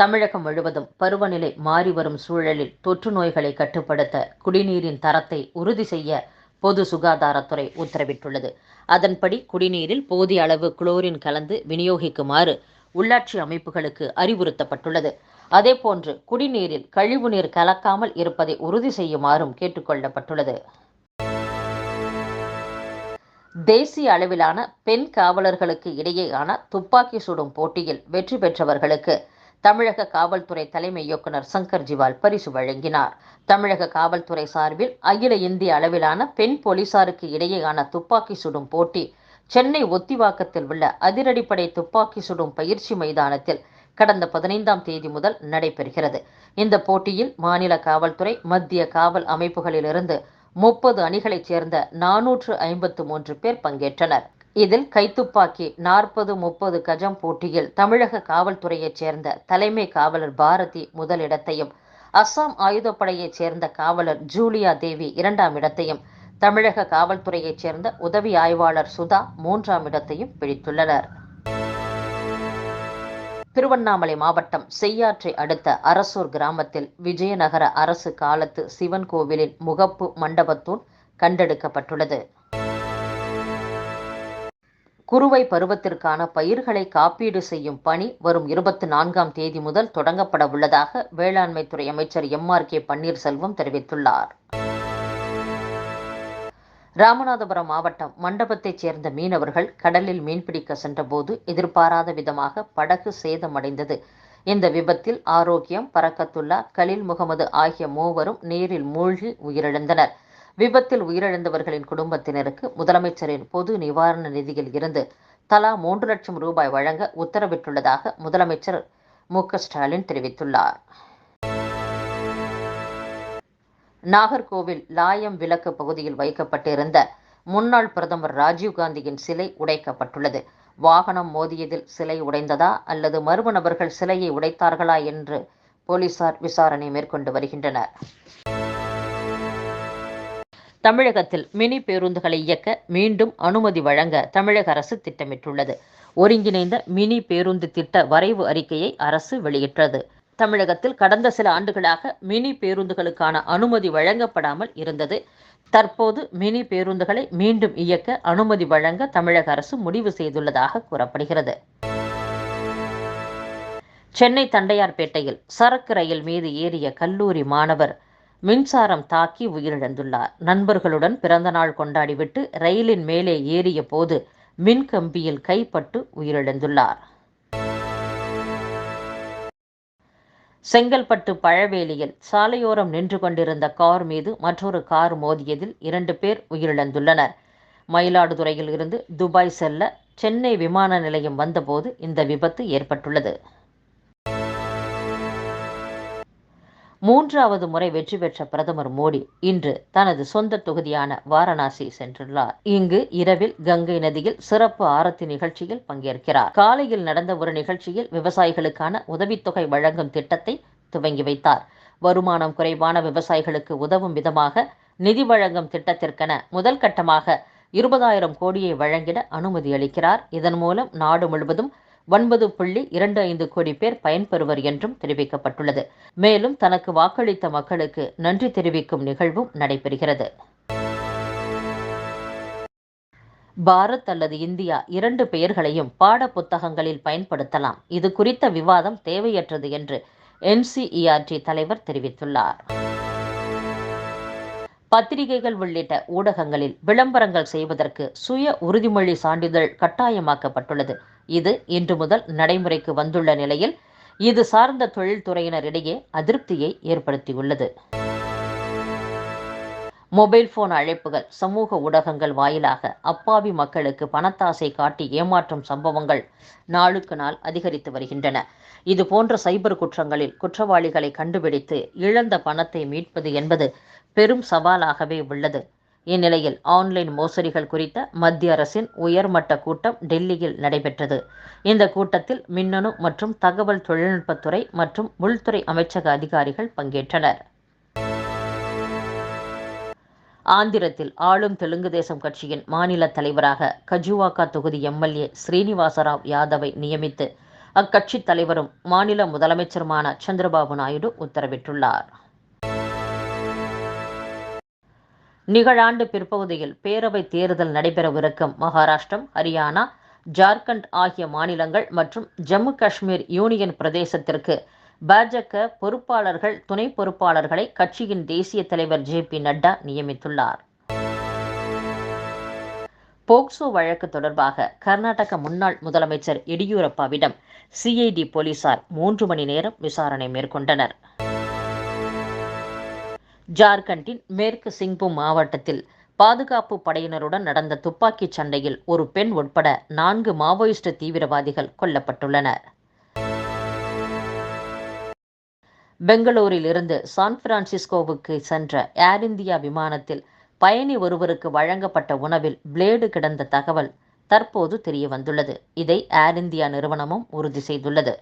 தமிழகம் முழுவதும் பருவநிலை மாறி வரும் சூழலில் தொற்று நோய்களை கட்டுப்படுத்த குடிநீரின் தரத்தை உறுதி செய்ய பொது சுகாதாரத்துறை உத்தரவிட்டுள்ளது. அதன்படி குடிநீரில் போதிய அளவு குளோரின் கலந்து விநியோகிக்குமாறு உள்ளாட்சி அமைப்புகளுக்கு அறிவுறுத்தப்பட்டுள்ளது. அதேபோன்று குடிநீரில் கழிவுநீர் கலக்காமல் இருப்பதை உறுதி செய்யுமாறும் கேட்டுக்கொள்ளப்பட்டுள்ளது. தேசிய அளவிலான பெண் காவலர்களுக்கு இடையேயான துப்பாக்கி சுடும் போட்டியில் வெற்றி பெற்றவர்களுக்கு தமிழக காவல்துறை தலைமை இயக்குனர் சங்கர் ஜிவால் பரிசு வழங்கினார். தமிழக காவல்துறை சார்பில் அகில இந்திய அளவிலான பெண் போலீசாருக்கு இடையேயான துப்பாக்கி சுடும் போட்டி சென்னை ஒத்திவாக்கத்தில் உள்ள அதிரடிப்படை துப்பாக்கி சுடும் பயிற்சி மைதானத்தில் கடந்த பதினைந்தாம் தேதி முதல் நடைபெறுகிறது. இந்த போட்டியில் மாநில காவல்துறை மத்திய காவல் அமைப்புகளிலிருந்து முப்பது அணிகளைச் சேர்ந்த நானூற்று ஐம்பத்து மூன்று பேர் பங்கேற்றனர். இதில் கைத்துப்பாக்கி நாற்பது முப்பது கஜம் போட்டியில் தமிழக காவல்துறையைச் சேர்ந்த தலைமை காவலர் பாரதி முதலிடத்தையும் அஸ்ஸாம் ஆயுதப்படையைச் சேர்ந்த காவலர் ஜூலியா தேவி இரண்டாம் இடத்தையும் தமிழக காவல்துறையைச் சேர்ந்த உதவி ஆய்வாளர் சுதா மூன்றாம் இடத்தையும் பிடித்துள்ளனர். திருவண்ணாமலை மாவட்டம் செய்யாற்றை அடுத்த அரசூர் கிராமத்தில் விஜயநகர அரசு காலத்து சிவன் கோவிலின் முகப்பு மண்டபத்தூண் கண்டெடுக்கப்பட்டுள்ளது. குறுவை பருவத்திற்கான பயிர்களை காப்பீடு செய்யும் பணி வரும் இருபத்தி நான்காம் தேதி முதல் தொடங்கப்பட உள்ளதாக வேளாண்மைத்துறை அமைச்சர் எம் ஆர் கே பன்னீர்செல்வம் தெரிவித்துள்ளார். ராமநாதபுரம் மாவட்டம் மண்டபத்தைச் சேர்ந்த மீனவர்கள் கடலில் மீன்பிடிக்க சென்றபோது எதிர்பாராத விதமாக படகு சேதமடைந்தது. இந்த விபத்தில் ஆரோக்கியம் பறக்கத்துல்லா கலீல் முகமது ஆகிய மூவரும் நீரில் மூழ்கி உயிரிழந்தனர். விபத்தில் உயிரிழந்தவர்களின் குடும்பத்தினருக்கு முதலமைச்சரின் பொது நிவாரண நிதியில் இருந்து தலா மூன்று லட்சம் ரூபாய் வழங்க உத்தரவிட்டுள்ளதாக முதலமைச்சர் மு ஸ்டாலின் தெரிவித்துள்ளார். நாகர்கோவில் லாயம் விளக்கு பகுதியில் வைக்கப்பட்டிருந்த முன்னாள் பிரதமர் ராஜீவ்காந்தியின் சிலை உடைக்கப்பட்டுள்ளது. வாகனம் மோதியதில் சிலை உடைந்ததா அல்லது மர்ம நபர்கள் சிலையை உடைத்தார்களா என்று போலீசார் விசாரணை மேற்கொண்டு வருகின்றனர். தமிழகத்தில் மினி பேருந்துகளை இயக்க மீண்டும் அனுமதி வழங்க தமிழக அரசு திட்டமிட்டுள்ளது. ஒருங்கிணைந்த மினி பேருந்து திட்ட வரைவு அறிக்கையை அரசு வெளியிட்டது. தமிழகத்தில் கடந்த சில ஆண்டுகளாக மினி பேருந்துகளுக்கான அனுமதி வழங்கப்படாமல் இருந்தது. தற்போது மினி பேருந்துகளை மீண்டும் இயக்க அனுமதி வழங்க தமிழக அரசு முடிவு செய்துள்ளதாக கூறப்படுகிறது. சென்னை தண்டையார்பேட்டையில் சரக்கு ரயில் மீது ஏறிய கல்லூரி மாணவர் மின்சாரம் தாக்கி உயிரிழந்துள்ளார். நண்பர்களுடன் பிறந்தநாள் கொண்டாடிவிட்டு ரயிலின் மேலே ஏறிய போது மின் கம்பியில் கைப்பட்டு உயிரிழந்துள்ளார். செங்கல்பட்டு பழவேலியில் சாலையோரம் நின்று கொண்டிருந்த கார் மீது மற்றொரு கார் மோதியதில் இரண்டு பேர் உயிரிழந்துள்ளனர். மயிலாடுதுறையில் இருந்து துபாய் செல்ல சென்னை விமான நிலையம் வந்தபோது இந்த விபத்து ஏற்பட்டுள்ளது. மூன்றாவது முறை வெற்றி பெற்ற பிரதமர் மோடி இன்று தனது சொந்த தொகுதியான வாரணாசி சென்றுள்ளார். இங்கு இரவில் கங்கை நதியில் சிறப்பு ஆரத்தி நிகழ்ச்சியில் பங்கேற்கிறார். காலையில் நடந்த ஒரு நிகழ்ச்சியில் விவசாயிகளுக்கான உதவித்தொகை வழங்கும் திட்டத்தை துவங்கி வைத்தார். வருமானம் குறைவான விவசாயிகளுக்கு உதவும் விதமாக நிதி வழங்கும் திட்டத்திற்கென முதல் கட்டமாக இருபதாயிரம் கோடியை வழங்கிட அனுமதி அளிக்கிறார். இதன் மூலம் நாடு முழுவதும் ஒன்பது புள்ளி இரண்டு ஐந்து கோடி பேர் பயன்பெறுவர் என்றும் தெரிவிக்கப்பட்டுள்ளது. மேலும் தனக்கு வாக்களித்த மக்களுக்கு நன்றி தெரிவிக்கும் நிகழ்வும் நடைபெறுகிறது. பாரத் அல்லது இந்தியா இரண்டு பெயர்களையும் பாட புத்தகங்களில் பயன்படுத்தலாம். இது குறித்த விவாதம் தேவையற்றது என்று என்சிஇஆர்டி தலைவர் தெரிவித்துள்ளார். பத்திரிகைகள் உள்ளிட்ட ஊடகங்களில் விளம்பரங்கள் செய்வதற்கு சுய உறுதிமொழி சான்றிதழ் கட்டாயமாக்கப்பட்டுள்ளது. இது இன்று முதல் நடைமுறைக்கு வந்துள்ள நிலையில் இது சார்ந்த தொழில்துறையினரிடையே அதிருப்தியை ஏற்படுத்தியுள்ளது. மொபைல் போன் அழைப்புகள் சமூக ஊடகங்கள் வாயிலாக அப்பாவி மக்களுக்கு பணத்தாசை காட்டி ஏமாற்றும் சம்பவங்கள் நாளுக்கு நாள் அதிகரித்து வருகின்றன. இது போன்ற சைபர் குற்றங்களில் குற்றவாளிகளை கண்டுபிடித்து இழந்த பணத்தை மீட்பது என்பது பெரும் சவாலாகவே உள்ளது. இந்நிலையில் ஆன்லைன் மோசடிகள் குறித்த மத்திய அரசின் உயர்மட்ட கூட்டம் டெல்லியில் நடைபெற்றது. இந்த கூட்டத்தில் மின்னணு மற்றும் தகவல் தொழில்நுட்பத்துறை மற்றும் உள்துறை அமைச்சக அதிகாரிகள் பங்கேற்றனர். ஆந்திரத்தில் ஆளும் தெலுங்கு தேசம் கட்சியின் மாநில தலைவராக கஜுவாக்கா தொகுதி எம்எல்ஏ ஸ்ரீனிவாசராவ் யாதவை நியமித்து அக்கட்சித் தலைவரும் மாநில முதலமைச்சருமான சந்திரபாபு நாயுடு உத்தரவிட்டுள்ளார். நிகழாண்டு பிற்பகுதியில் பேரவைத் தேர்தல் நடைபெறவிருக்கும் மகாராஷ்டிரம் ஹரியானா ஜார்க்கண்ட் ஆகிய மாநிலங்கள் மற்றும் ஜம்மு காஷ்மீர் யூனியன் பிரதேசத்திற்கு பாஜக பொறுப்பாளர்கள் துணை பொறுப்பாளர்களை கட்சியின் தேசிய தலைவர் ஜே பி நட்டா நியமித்துள்ளார். போக்சோ வழக்கு தொடர்பாக கர்நாடக முன்னாள் முதலமைச்சர் எடியூரப்பாவிடம் சிஐடி போலீசார் மூன்று மணி நேரம் விசாரணை மேற்கொண்டனர். ஜார்க்கண்டின் மேற்கு சிங்பூம் மாவட்டத்தில் பாதுகாப்பு படையினருடன் நடந்த துப்பாக்கிச் சண்டையில் ஒரு பெண் உட்பட நான்கு மாவோயிஸ்ட் தீவிரவாதிகள் கொல்லப்பட்டுள்ளனர். பெங்களூரில் இருந்து சான் பிரான்சிஸ்கோவுக்கு சென்ற ஏர் இந்தியா விமானத்தில் பயணி ஒருவருக்கு வழங்கப்பட்ட உணவில் பிளேடு கிடந்த தகவல் தற்போது தெரிய வந்துள்ளது இதை ஏர் இந்தியா நிறுவனமும் உறுதி செய்துள்ளது.